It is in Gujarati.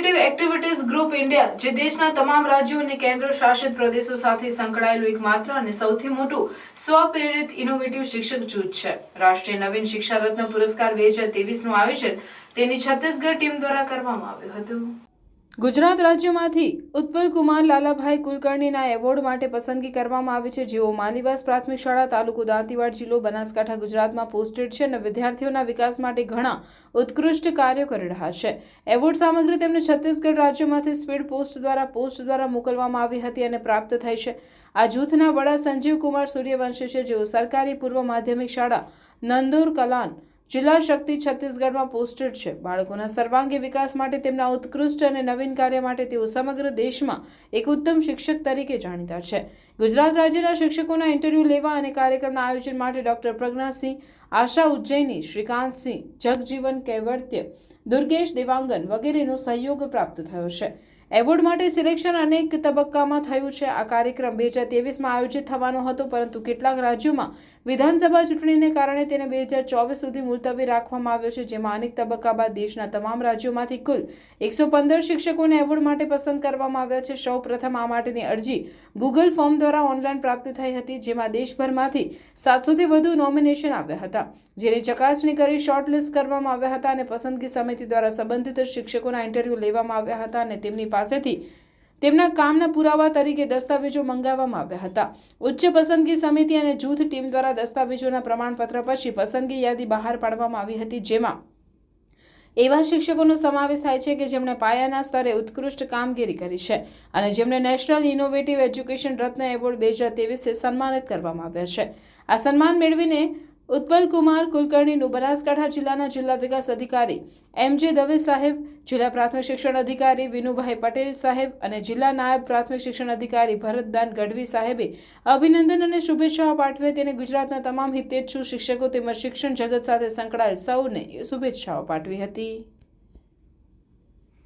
ઇનોવેટિવ એક્ટિવિટીઝ ગ્રુપ ઇન્ડિયા, જે દેશના તમામ રાજ્યો અને કેન્દ્ર શાસિત પ્રદેશો સાથે સંકળાયેલું એકમાત્ર અને સૌથી મોટું સ્વપ્રેરિત ઇનોવેટિવ શિક્ષક જૂથ છે. રાષ્ટ્રીય નવીન શિક્ષા રત્ન પુરસ્કાર બે હજાર તેવીસનું આયોજન તેની છત્તીસગઢ ટીમ દ્વારા કરવામાં આવ્યું હતું. ગુજરાત રાજ્યમાંથી ઉત્પલ કુમાર, લાલાભાઈ કુલકર્ણીના એવોર્ડ માટે પસંદગી કરવામાં આવી છે. જેઓ માલીવાસ પ્રાથમિક શાળા તાલુકો દાંતીવાડ જિલ્લો બનાસકાંઠા, ગુજરાતમાં પોસ્ટેડ છે અને વિદ્યાર્થીઓના વિકાસ માટે ઘણા ઉત્કૃષ્ટ કાર્યો કરી રહ્યા છે. એવોર્ડ સામગ્રી તેમને છત્તીસગઢ રાજ્યમાંથી સ્પીડ પોસ્ટ દ્વારા પોસ્ટ દ્વારા મોકલવામાં આવી હતી અને પ્રાપ્ત થઈ છે. આ જૂથના વડા સંજીવ કુમાર સૂર્યવંશી છે. જેઓ સરકારી પૂર્વ માધ્યમિક શાળા નંદોર કલાન જિલ્લા શક્તિ છત્તીસગઢમાં પોસ્ટેડ છે. બાળકોના સર્વાંગી વિકાસ માટે તેમના ઉત્કૃષ્ટ અને નવીન કાર્ય માટે તેઓ સમગ્ર દેશમાં એક ઉત્તમ શિક્ષક તરીકે જાણીતા છે. ગુજરાત રાજ્યના શિક્ષકોના ઇન્ટરવ્યૂ લેવા અને કાર્યક્રમના આયોજન માટે ડોક્ટર પ્રજ્ઞાસિંહ, આશા ઉજ્જૈની, શ્રીકાંતસિંહ, જગજીવન કૈવર્ત્ય દુર્ગેશ દેવાંગન વગેરેનો સહયોગ પ્રાપ્ત થયો છે. એવોર્ડ માટે સિલેક્શન અનેક તબક્કામાં થયું છે. આ કાર્યક્રમ બે હજાર તેવીસમાં આયોજિત થવાનો હતો, પરંતુ કેટલાક રાજ્યોમાં વિધાનસભા ચૂંટણીને કારણે તેને બે હજાર ચોવીસ સુધી મુલતવી રાખવામાં આવ્યો છે, જેમાં અનેક તબક્કા બાદ દેશના તમામ રાજ્યોમાંથી કુલ એકસો પંદર શિક્ષકોને એવોર્ડ માટે પસંદ કરવામાં આવ્યા છે. સૌ પ્રથમ આ માટેની અરજી ગૂગલ ફોર્મ દ્વારા ઓનલાઈન પ્રાપ્ત થઈ હતી, જેમાં દેશભરમાંથી સાતસોથી વધુ નોમિનેશન આવ્યા હતા, જેની ચકાસણી કરી શોર્ટલિસ્ટ કરવામાં આવ્યા હતા અને પસંદગી સમિતિ દ્વારા સંબંધિત શિક્ષકોના ઇન્ટરવ્યૂ લેવામાં આવ્યા હતા અને તેમની પાસેથી તેમના કામના પુરાવા તરીકે દસ્તાવેજો મંગાવવામાં આવ્યા હતા. ઉચ્ચ પસંદગી સમિતિ અને જૂથ ટીમ દ્વારા દસ્તાવેજોના પ્રમાણપત્ર પછી પસંદગી યાદી બહાર પાડવામાં આવી હતી, જેમાં એવા શિક્ષકોનો સમાવેશ થાય છે કે જેમણે પાયાના સ્તરે ઉત્કૃષ્ટ કામગીરી કરી છે અને જેમને national innovative education Ratna award બે હજાર તેવીસથી સન્માનિત કરવામાં આવ્યા છે. આ સન્માન મેળવીને ઉત્પલ કુમાર કુલકર્ણીનું બનાસકાંઠા જિલ્લાના જિલ્લા વિકાસ અધિકારી એમ જે દવે સાહેબ, જિલ્લા પ્રાથમિક શિક્ષણ અધિકારી વિનુભાઈ પટેલ સાહેબ અને જિલ્લા નાયબ પ્રાથમિક શિક્ષણ અધિકારી ભરતદાન ગઢવી સાહેબે અભિનંદન અને શુભેચ્છાઓ પાઠવી તેને ગુજરાતના તમામ હિતેચ્છુ શિક્ષકો તેમજ શિક્ષણ જગત સાથે સંકળાયેલ સૌને શુભેચ્છાઓ પાઠવી હતી.